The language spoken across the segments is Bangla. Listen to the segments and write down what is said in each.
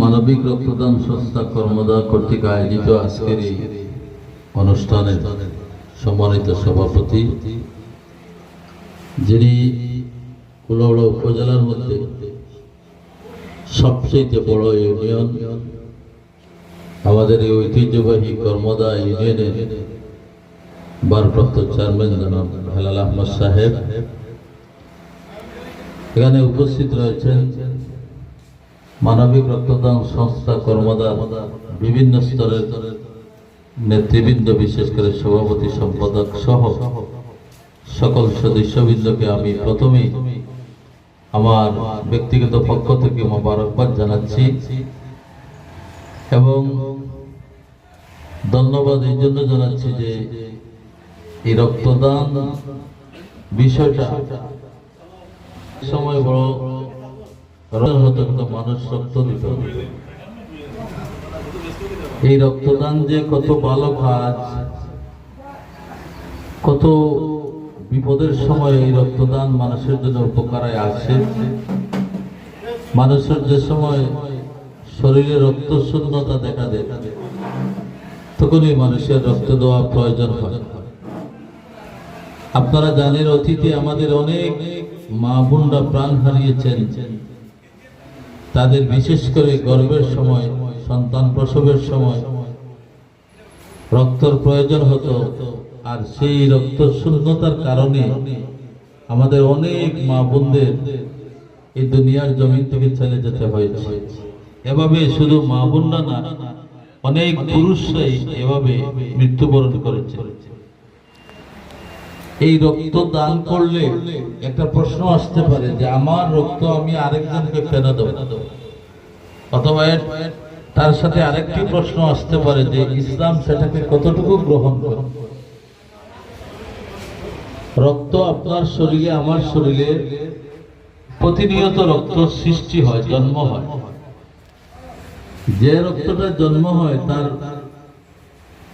মানবিক রক্তদান সংস্থা কর্মদা কর্তৃক আয়োজিত আজকের এই অনুষ্ঠানের সম্মানিত সভাপতি, যিনি কুলাউড়া উপজেলার মধ্যে সবচেয়ে বড় ইউনিয়ন, আমাদের এই ঐতিহ্যবাহী কর্মদা ইউনিয়নের ভারপ্রাপ্ত চেয়ারম্যান জনাব হেলাল আহমদ সাহেব এখানে উপস্থিত রয়েছেন মানবিক রক্তদান সংস্থা কর্মদার বিভিন্ন স্তরের নেতৃবৃন্দ, বিশেষ করে সভাপতি, সম্পাদক সহ সকল সদস্যবৃন্দকে আমি প্রথমেই আমার ব্যক্তিগত পক্ষ থেকে মোবারকবাদ জানাচ্ছি এবং ধন্যবাদ এই জন্য জানাচ্ছি যে এই রক্তদান বিষয়টা সময় বড় হতো কিন্তু মানুষ রক্ত দিত। এই রক্তদান যে কত ভালো কাজ, কত বিপদের সময় এই রক্তদান মানুষের জন্য উপকারে আসে। মানুষের যে সময় শরীরে রক্ত শূন্যতা দেখা দেয়, তখনই মানুষের রক্ত দেওয়া প্রয়োজন হয়। আপনারা জানেন, অতীতে আমাদের অনেক মা বোনরা প্রাণ হারিয়েছেন। তাদের বিশেষ করে গর্ভের সময়, সন্তান প্রসবের সময় রক্তর প্রয়োজন হতো আর সেই রক্ত শূন্যতার কারণে আমাদের অনেক মা বোনদের এই দুনিয়ার জমিন থেকে চলে যেতে হয়েছে। এভাবে শুধু মা বোনরা না, অনেক পুরুষরাই এভাবে মৃত্যুবরণ করেছে এই রক্ত দান করলে একটা প্রশ্ন আসতে পারে যে আমার রক্ত আমি আরেকজনকে কেন দেব। অথবা তার সাথে আরেকটি প্রশ্ন আসতে পারে যে ইসলাম সেটাকে কতটুকু গ্রহণ করে? রক্ত আপনার শরীরে, আমার শরীরে প্রতিনিয়ত রক্ত সৃষ্টি হয়, জন্ম হয়। যে রক্তটা জন্ম হয়, তার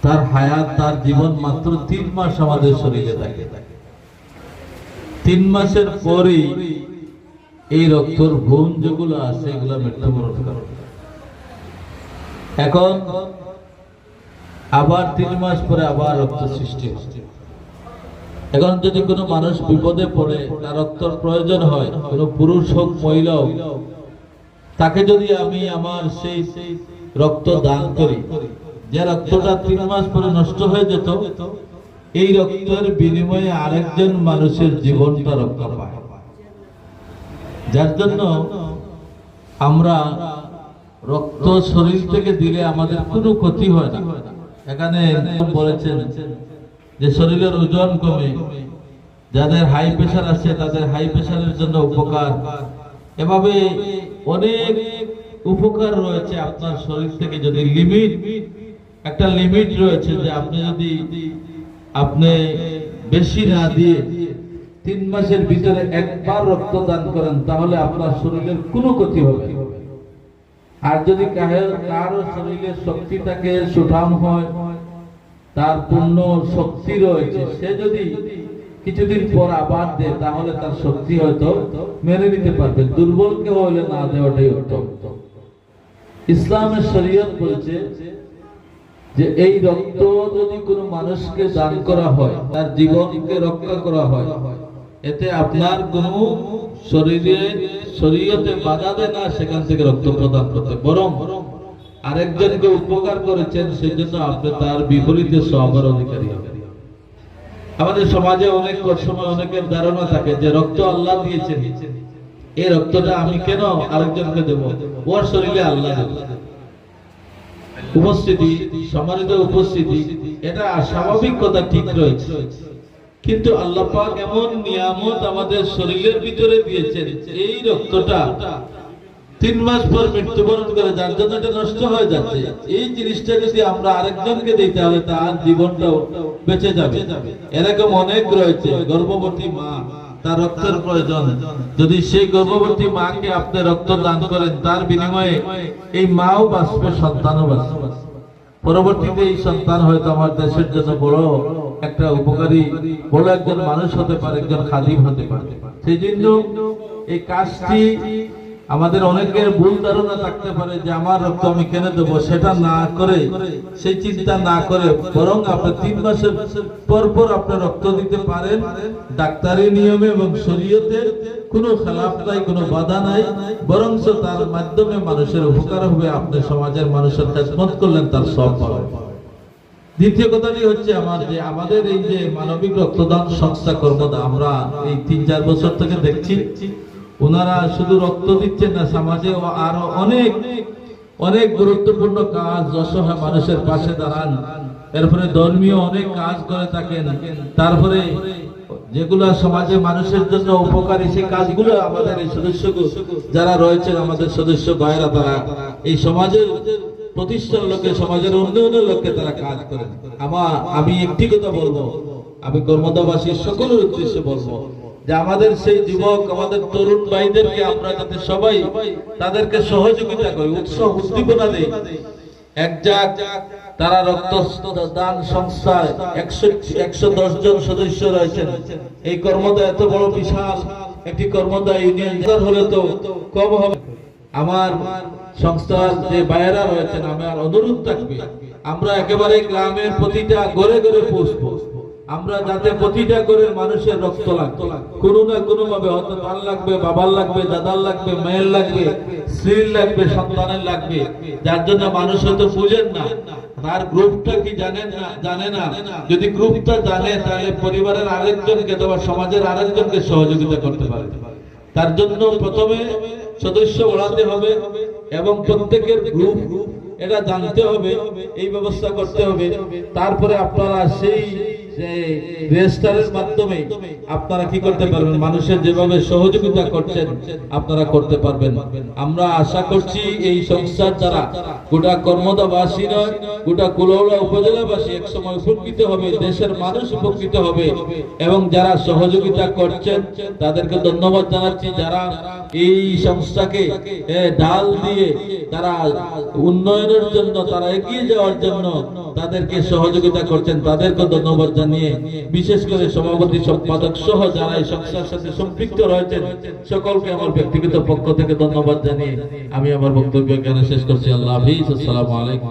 তার হায়াত, তার জীবন মাত্র তিন মাস আমাদের শরীরে থাকে। তিন মাসের পরেই এই রক্তর গুণ যেগুলো আছে, এগুলো মৃত্যুবরণ করে। এখন আবার তিন মাস পরে আবার রক্ত সৃষ্টি এখন যদি কোনো মানুষ বিপদে পড়ে, তার রক্তর প্রয়োজন হয়, কোনো পুরুষ হোক, মহিলা হোক, তাকে যদি আমি আমার সেই রক্ত দান করি যে রক্তটা তিন মাস পরে নষ্ট হয়ে যেত, এই রক্তের বিনিময়ে আরেকজন মানুষের জীবনটা রক্ষা পায়। যার জন্য আমরা রক্ত শরীর থেকে দিলে আমাদের কোনো ক্ষতি হয় না। এখানে বলেছেন যে শরীরের ওজন কমে, যাদের হাই প্রেশার আছে তাদের হাই প্রেশারের জন্য উপকার। এভাবে অনেক উপকার রয়েছে আপনার শরীর থেকে যদি লিমিট একটা লিমিট রয়েছে যে আপনি যদি আপনি বেশি না দিয়ে তিন মাসের ভিতরে একবার রক্তদান করেন, তাহলে আপনার শরীরের কোনো ক্ষতি হবে আর যদি কারও শরীরে শক্তি থাকে সুঠাম হয়, তার পূর্ণ শক্তি রয়েছে, সে যদি কিছুদিন পর আবার দেয়, তাহলে তার শক্তি হয়তো মেনে নিতে পারবে। দুর্বল কেউ হলে না দেওয়াটাই উত্তম। ইসলামের শরীয়ত বলছে যে এই রক্ত যদি কোনো মানুষকে দান করা হয়, তার জীবনকে রক্ষা করা হয়, এতে আপনার কোনো শরীরে, শরীয়তে বাধা দেয় না সেখান থেকে রক্ত প্রদান করতে। বরং আরেকজনকে উপকার করেছেন, সেজন্য আপনি তার বিপরীতে সবার অধিকারী হবেন। আমাদের সমাজে অনেক সময় অনেকের ধারণা থাকে যে রক্ত আল্লাহ দিয়েছেন। এই রক্তটা আমি কেন আরেকজনকে দেব? ওর শরীরে আল্লাহ দেব। উপস্থিতি, সম্মানিত উপস্থিতি, এটা স্বাভাবিক কথা ঠিক রয়েছে। কিন্তু আল্লাহ পাক এমন নিয়ামত আমাদের শরীরের ভিতরে দিয়েছেন, এই রক্তটা তিন মাস পর মৃত্যুবরণ করে যার জন্য এটা নষ্ট হয়ে যাচ্ছে। এই জিনিসটা যদি আমরা আরেকজনকে দিতে হবে তার জীবনটাও বেঁচে যাবে। এরকম অনেক রয়েছে, গর্ভবতী মা। তার রক্তের প্রয়োজন। যদি সেই গর্ভবতী মাকে আপনি রক্ত দান করেন, তার বিনিময়ে এই মাও বাঁচবে, সন্তানও বাঁচবে। পরবর্তীতে এই সন্তান হয়তো আমার দেশের জন্য বড় একটা উপকারী, বড় একজন মানুষ হতে পারে, একজন খাদিম হতে পারে। সেই জন্য এই কাজটি আমাদের অনেকের ভুল ধারণা থাকতে পারে যে আমার রক্ত আমি কেন দেবো? সেটা না করে, সেই চিন্তা না করে বরং আপনি তিন মাসের পর পর আপনি রক্ত দিতে পারেন। ডাক্তারি নিয়মে এবং শরীয়তে কোনো খেলাফ নাই, কোনো বাধা নাই। বরং তার মাধ্যমে মানুষের উপকার হবে, আপনি সমাজের মানুষের খেদমত করলেন, তার সব পাবেন। দ্বিতীয় কথাটি হচ্ছে আমার যে আমাদের এই যে মানবিক রক্তদান সংস্থা কর্মদা, আমরা এই তিন চার বছর থেকে দেখছি। ওনারা শুধু রক্ত দিচ্ছেন না, সমাজে আরও অনেক অনেক গুরুত্বপূর্ণ কাজ অসহায় মানুষের পাশে দাঁড়ান। এরপরে ধর্মীয় অনেক কাজ করে থাকেন। তারপরে যেগুলো সমাজে মানুষের জন্য উপকারী, সেই কাজগুলো আমাদের এই সদস্য যারা রয়েছেন, আমাদের সদস্য ভাইরা তারা এই সমাজের প্রতিষ্ঠার লোকে, সমাজের উন্নয়নের লক্ষ্যে তারা কাজ করেন। আমার আমি একটি কথা বলব, আমি কর্মদাবাসীর সকলের উদ্দেশ্যে বলব যে আমাদের সেই যুবক, আমাদের তরুণ ভাইদেরকে আমরা যাতে সবাই তাদেরকে সহযোগিতা করি, উৎসাহ, উদ্দীপনা দেই। এক জাগ তারা রক্ত দান সংস্থায় একশো একশো দশ জন সদস্য রয়েছেন। এই কর্মদা এত বড় বিশাল একটি কর্মদা ইউনিয়ন হলে তো কম হবে। আমার সংস্থার যে বাইরা রয়েছেন, আমার অনুরোধ থাকবে আমরা একেবারে গ্রামের প্রতিটা ঘরে ঘরে পৌঁছবো আমরা যাতে প্রতিটা করে মানুষের রক্ত লাগবে। কোনো না কোনো ভাবে হয়তো তার লাগবে বাবার লাগবে দাদার লাগবে মেয়ের লাগবে, স্ত্রীর লাগবে, সন্তানের লাগবে। যার জন্য মানুষ হয়তো বুঝেন না। তার গ্রুপটা কি জানেন না, জানে না। যদি গ্রুপটা জানে, তাহলে পরিবারের আরেকজনকে অথবা সমাজের আরেকজনকে সহযোগিতা করতে পারে। তার জন্য প্রথমে সদস্য বাড়াতে হবে এবং প্রত্যেকের গ্রুপ এটা জানতে হবে এই ব্যবস্থা করতে হবে। তারপরে আপনারা সেই রেজিস্টারের মাধ্যমে আপনারা কি করতে পারবেন? মানুষের যেভাবে সহযোগিতা করছেন, আপনারা করতে পারবেন। আমরা আশা করছি এই সংস্থার গোটা কর্মদাবাসী নয়, গোটা কুলৌড়া উপজেলাবাসী উপকৃত হবে, দেশের মানুষ উপকৃত হবে এবং যারা সহযোগিতা করছেন, তাদেরকে ধন্যবাদ জানাচ্ছি। যারা এই সংস্থাকে ডাল দিয়ে তারা উন্নয়নের জন্য, তারা এগিয়ে যাওয়ার জন্য তাদেরকে সহযোগিতা করছেন, তাদেরকে ধন্যবাদ জানিয়ে বিশেষ করে সভাপতি সম্পাদক সহ যারা এই সংস্থার সাথে সম্পৃক্ত রয়েছেন, সকলকে আমার ব্যক্তিগত পক্ষ থেকে ধন্যবাদ জানিয়ে আমি আমার বক্তব্য এখানে শেষ করছি। আল্লাহ হাফিজ। আসসালামু আলাইকুম।